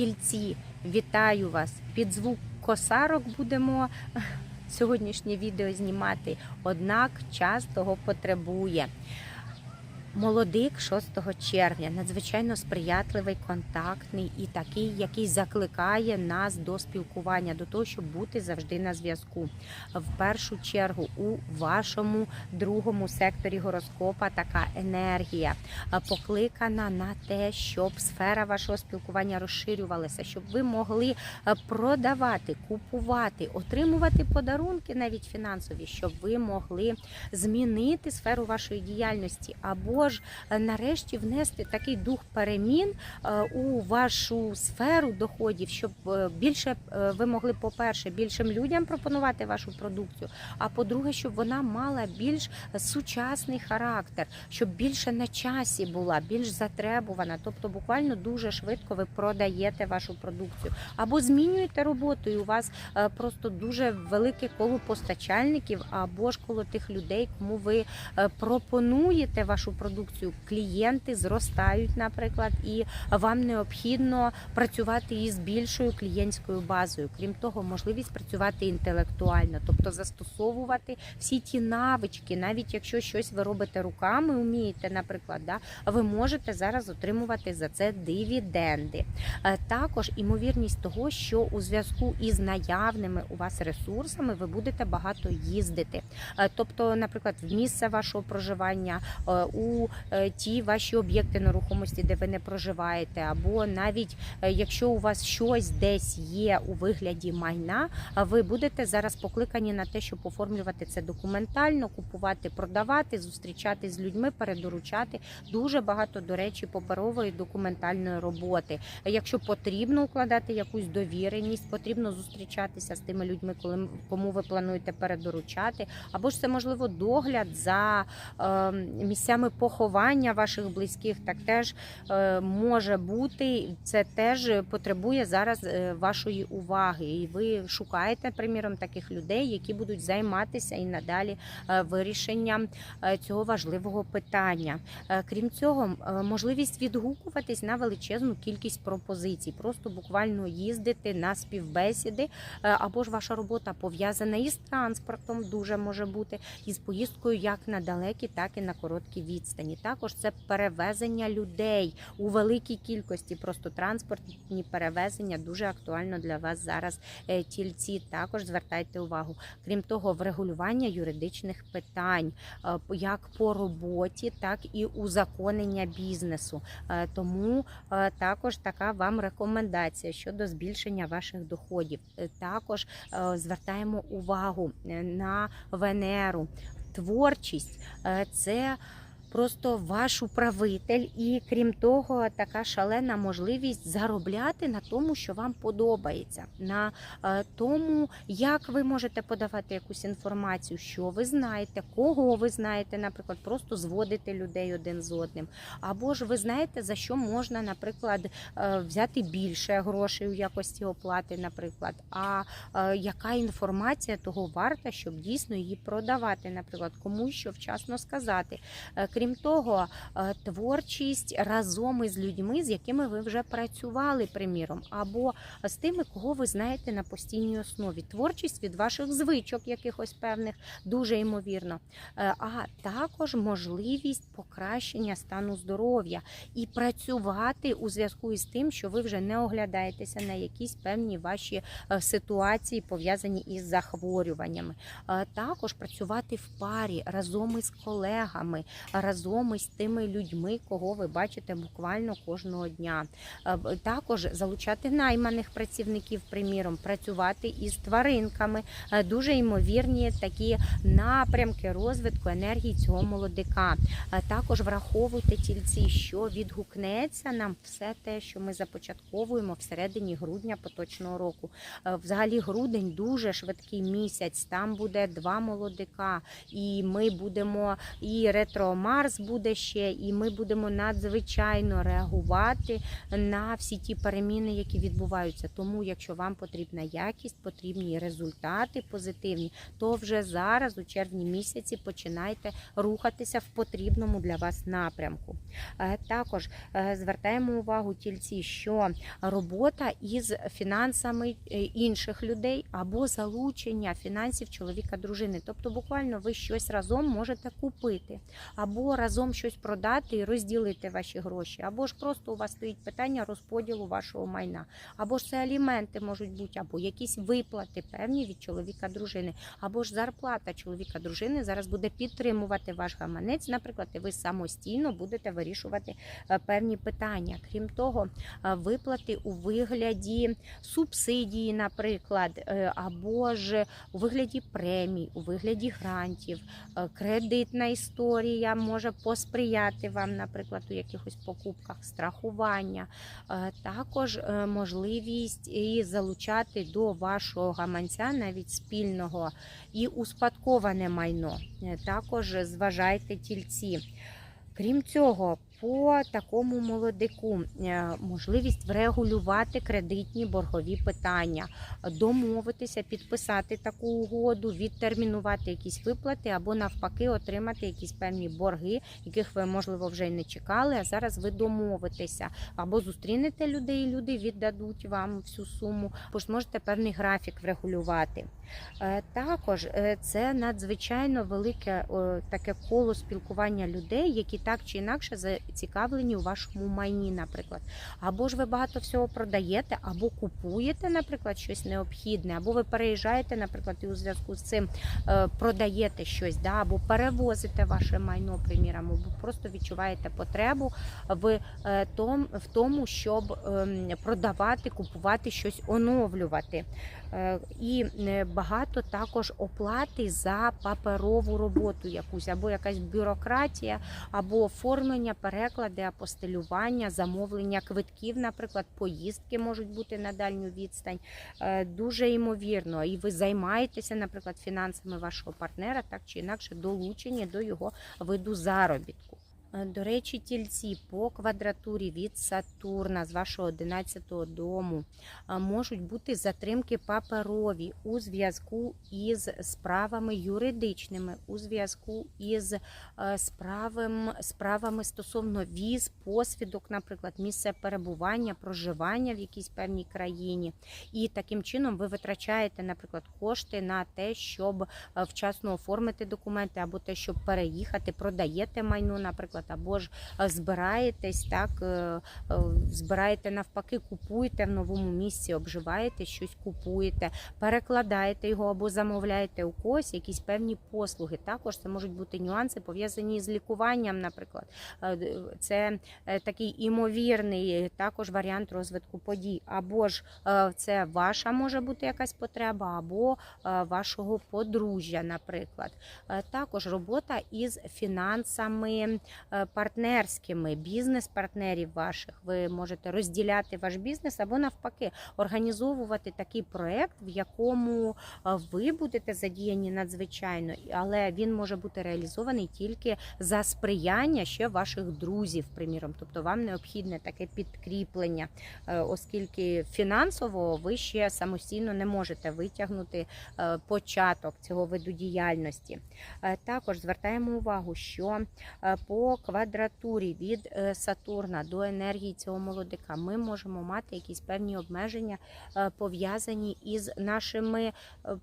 Тільці, вітаю вас! Під звук косарок будемо сьогоднішнє відео знімати, однак час того потребує. Молодик 6 червня, надзвичайно сприятливий, контактний і такий, який закликає нас до спілкування, до того, щоб бути завжди на зв'язку. В першу чергу у вашому другому секторі гороскопа така енергія покликана на те, щоб сфера вашого спілкування розширювалася, щоб ви могли продавати, купувати, отримувати подарунки, навіть фінансові, щоб ви могли змінити сферу вашої діяльності або ж е, нарешті внести такий дух перемін е, у вашу сферу доходів, щоб е, більше ви могли, по-перше, більшим людям пропонувати вашу продукцію. А по-друге, щоб вона мала більш сучасний характер, щоб більше на часі була, більш затребувана. Тобто, буквально дуже швидко ви продаєте вашу продукцію або змінюєте роботу, і у вас просто дуже велике коло постачальників, або ж коло тих людей, кому ви пропонуєте вашу продукцію. Клієнти зростають, наприклад, і вам необхідно працювати із більшою клієнтською базою. Крім того, можливість працювати інтелектуально, тобто застосовувати всі ті навички, навіть якщо щось ви робите руками, вмієте, наприклад, да, ви можете зараз отримувати за це дивіденди. Е, Також імовірність того, що у зв'язку із наявними у вас ресурсами ви будете багато їздити. Е, Тобто, наприклад, в місце вашого проживання, е, е, ті ваші об'єкти нерухомості, де ви не проживаєте, або навіть е, якщо у вас щось десь є у вигляді майна, ви будете зараз покликані на те, щоб оформлювати це документально, купувати, продавати, зустрічати з людьми, передоручати. Дуже багато, до речі, паперової документальної роботи. Якщо потрібно укладати якусь довіреність, потрібно зустрічатися з тими людьми, коли кому ви плануєте передоручати, або ж це можливо догляд за е, місцями поховання ваших близьких, так теж е, може бути. Це теж потребує зараз е, вашої уваги. І ви шукаєте, приміром, таких людей, які будуть займатися і надалі е, вирішенням цього важливого питання. Крім цього, можливість відгукуватись на величезну кількість пропозицій, просто буквально їздити на співбесіди, або ж ваша робота пов'язана із транспортом, дуже може бути, із поїздкою як на далекі, так і на короткі відстані. Також це перевезення людей у великій кількості. Просто транспортні перевезення дуже актуально для вас зараз. е, Тільці також звертайте увагу. Крім того, врегулювання юридичних питань е, як по роботі, так і узаконення бізнесу. Е, Тому також така вам рекомендація щодо збільшення ваших доходів. Також звертаємо увагу на Венеру. Творчість це. Просто ваш управитель, і крім того, така шалена можливість заробляти на тому, що вам подобається, на е, тому, як ви можете подавати якусь інформацію, що ви знаєте, кого ви знаєте, наприклад, просто зводити людей один з одним. Або ж ви знаєте, за що можна, наприклад, е, взяти більше грошей у якості оплати, наприклад. А е, яка інформація того варта, щоб дійсно її продавати, наприклад, комусь що вчасно сказати. Крім того, е, творчість разом із людьми, з якими ви вже працювали, приміром, або з тими, кого ви знаєте на постійній основі. Творчість від ваших звичок, якихось певних, дуже ймовірно. Е, А також можливість покращення стану здоров'я і працювати у зв'язку із тим, що ви вже не оглядаєтеся на якісь певні ваші е, ситуації, пов'язані із захворюваннями. Також працювати в парі разом із колегами, разом із тими людьми, кого ви бачите буквально кожного дня. Е, Також залучати найманих працівників, приміром, працювати із тваринками. Е, Дуже ймовірні такі напрямки розвитку енергії цього молодика. Е, Також враховуйте тільці, що відгукнеться нам все те, що ми започатковуємо всередині грудня поточного року. Взагалі, грудень дуже швидкий місяць. Там буде два молодика, і ми будемо і ретро Марс буде ще, і ми будемо надзвичайно реагувати на всі ті переміни, які відбуваються. Тому, якщо вам потрібна якість, потрібні результати позитивні, то вже зараз, у червні місяці, починайте рухатися в потрібному для вас напрямку. Е, Також е, звертаємо увагу тільці, що робота із фінансами е, інших людей або залучення фінансів чоловіка дружини. Тобто, буквально ви щось разом можете купити, або разом щось продати і розділити ваші гроші, або ж просто у вас стоїть питання розподілу вашого майна, або ж це аліменти можуть бути, або якісь виплати певні від чоловіка дружини, або ж зарплата чоловіка дружини зараз буде підтримувати ваш гаманець. Наприклад, і ви самостійно будете вирішувати е, певні питання. Крім того, е, виплати у вигляді субсидії, наприклад, е, або ж у вигляді премій, у вигляді грантів, кредитна історія може посприяти вам, наприклад, у якихось покупках, страхування, Е, також е, можливість і залучати до вашого гаманця навіть спільного і успадковане майно. Е, Також зважайте тільці. Крім цього, по такому молодику е, можливість врегулювати кредитні боргові питання, домовитися, підписати таку угоду, відтермінувати якісь виплати або навпаки отримати якісь певні борги, яких ви можливо вже й не чекали. А зараз ви домовитеся або зустрінете людей, і люди віддадуть вам всю суму, або ж можете певний графік врегулювати. Е, Також е, це надзвичайно велике таке коло спілкування людей, які так чи інакше зацікавлені у вашому майні, наприклад. Або ж ви багато всього продаєте, або купуєте, наприклад, щось необхідне, або ви переїжджаєте, наприклад, і у зв'язку з цим е, продаєте щось, да, або перевозите ваше майно, приміром, або просто відчуваєте потребу в, е, тому, щоб ем, продавати, купувати щось, оновлювати. Е, І багато також оплати за паперову роботу якусь, або якась бюрократія, або оформлення, переклади, апостилювання, замовлення квитків, наприклад, поїздки можуть бути на дальню відстань. Е, Дуже ймовірно, і ви займаєтеся, наприклад, фінансами вашого партнера, так чи інакше долучені до його виду заробітку. Е, До речі, тільці по квадратурі від Сатурна з вашого 11-го дому можуть бути затримки паперові у зв'язку із справами юридичними, у зв'язку із е, справами, справами стосовно віз, посвідок, наприклад, місце перебування, проживання в якійсь певній країні. І таким чином ви витрачаєте, наприклад, кошти на те, щоб е, вчасно оформити документи, або те, щоб переїхати, продаєте майно, наприклад, або ж е, збираєтесь, так е, е, збираєте навпаки, купуєте в новому місці, обживаєте щось, купуєте, перекладаєте його або замовляєте у когось якісь певні послуги. Також це можуть бути нюанси пов'язані з лікуванням, наприклад. Це такий імовірний також варіант розвитку подій. Або ж це ваша може бути якась потреба, або вашого подружжя, наприклад. Також робота із фінансами партнерськими, бізнес-партнерів ваших. Ви можете розділяти ваш бізнес або навпаки організовувати такий проект, в якому е, ви будете задіяні надзвичайно, але він може бути реалізований тільки за сприяння ще ваших друзів, приміром. Тобто вам необхідне таке підкріплення, е, оскільки фінансово ви ще самостійно не можете витягнути е, початок цього виду діяльності. Е, Також звертаємо увагу, що е, по квадратурі від е, Сатурна до енергії цього молодика ми можемо мати якісь певні обмеження, е, пов'язані із нашими е,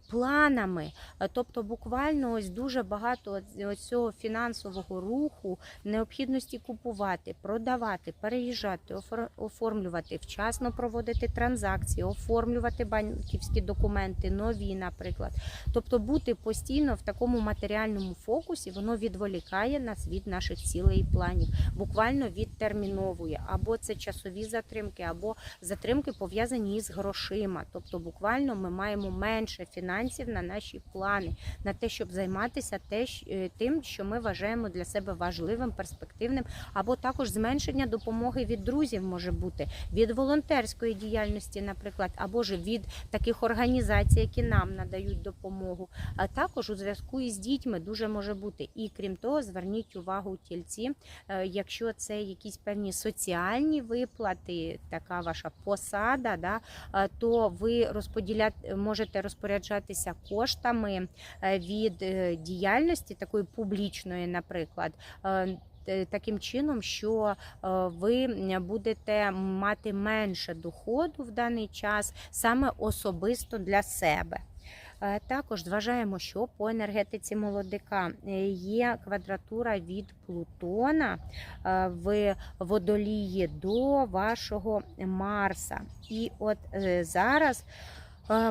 планами. Тобто, буквально ось дуже багато ось цього фінансового руху, необхідності купувати, продавати, переїжджати, оформлювати, вчасно проводити транзакції, оформлювати банківські документи, нові, наприклад. Тобто бути постійно в такому матеріальному фокусі, воно відволікає нас від наших цілей і планів, буквально відтерміновує. Або це часові затримки, або затримки пов'язані із грошима. Тобто, буквально ми маємо менше фінансів на наші плани, на те, щоб займатися е, тим, що ми вважаємо для себе важливим, перспективним, або також зменшення допомоги від друзів може бути від волонтерської діяльності, наприклад, або ж від таких організацій, які нам надають допомогу. А також у зв'язку із дітьми дуже може бути. І крім того, зверніть увагу тільці. Тільці. Е, Якщо це якісь певні соціальні виплати, така ваша посада, да, е, то ви розподіляти можете розпоряджатися коштами е, від діяльності такої публічної, наприклад. Таким чином, що ви будете мати менше доходу в даний час саме особисто для себе. Е, Також вважаємо, що по енергетиці молодика е, є квадратура від Плутона е, в водолії до вашого Марса. І от зараз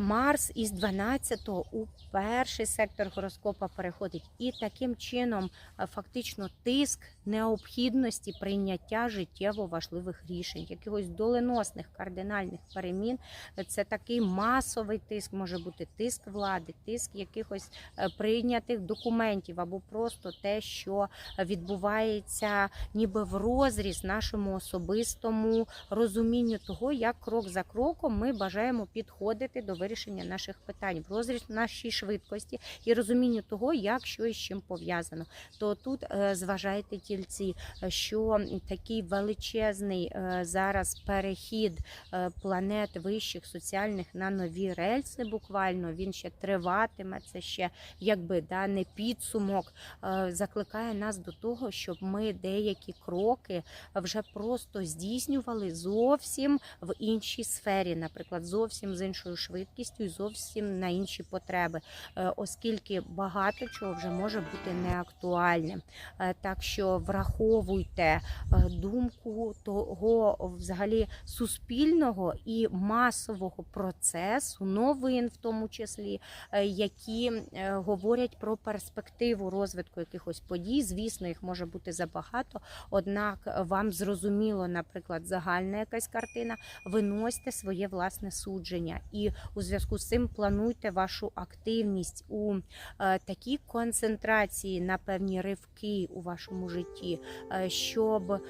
Марс із 12 у перший сектор гороскопа переходить, і таким чином фактично тиск необхідності прийняття життєво важливих рішень, якихось доленосних кардинальних перемін. Це такий масовий тиск, може бути тиск влади, тиск якихось е, прийнятих документів або просто те, що відбувається ніби в розріз нашому особистому розумінню того, як крок за кроком ми бажаємо підходити до вирішення наших питань, в розріз нашій швидкості і розумінню того, як що і з чим пов'язано. То тут е, зважайте тільці, е, що такий величезний е, зараз перехід е, планет вищих соціальних на нові рельси, буквально він ще триватиме. Це ще якби да не підсумок. Закликає нас до того, щоб ми деякі кроки вже просто здійснювали зовсім в іншій сфері, наприклад, зовсім з іншою швидкістю і зовсім на інші потреби, оскільки багато чого вже може бути неактуальним. Так що враховуйте е, думку того взагалі суспільного і масового процесу, новин в тому числі, е, які е, говорять про перспективу розвитку якихось подій. Звісно, їх може бути забагато, однак вам зрозуміло, наприклад, загальна якась картина, виносьте своє власне судження, і у зв'язку з цим плануйте вашу активність у такій концентрації на певні ривки у вашому житті, е, щоб е,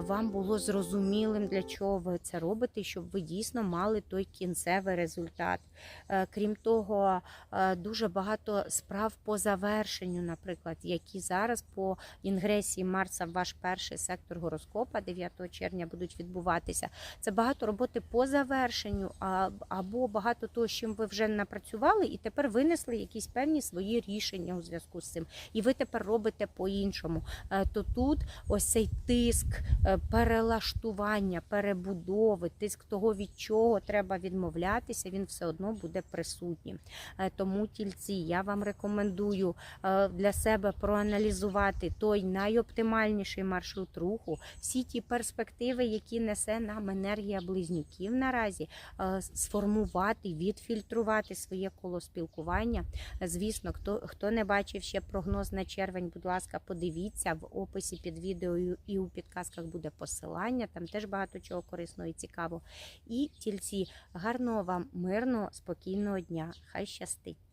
вам було зрозумілим, для чого ви це робите, щоб ви дійсно мали той кінцевий результат. Е, Крім того, дуже багато справ по завершенню, наприклад, які зараз по інгресії Марса в ваш перший сектор гороскопа 9 червня будуть відбуватися. Це багато роботи по завершенню, або багато того, чим ви вже напрацювали, і тепер винесли якісь певні свої рішення у зв'язку з цим. І ви тепер робите по-іншому. Тут ось цей тиск е, перелаштування, перебудови, тиск того, від чого треба відмовлятися, він все одно буде присутнім. Е, Тому тільці я вам рекомендую е, для себе проаналізувати той найоптимальніший маршрут руху, всі ті перспективи, які несе нам енергія близнюків наразі, сформувати, відфільтрувати своє коло спілкування. Звісно, хто, хто не бачив ще прогноз на червень, будь ласка, подивіться в описі під відео і у підказках буде посилання. Там теж багато чого корисного і цікавого. І тільці гарного вам мирного, спокійного дня. Хай щастить!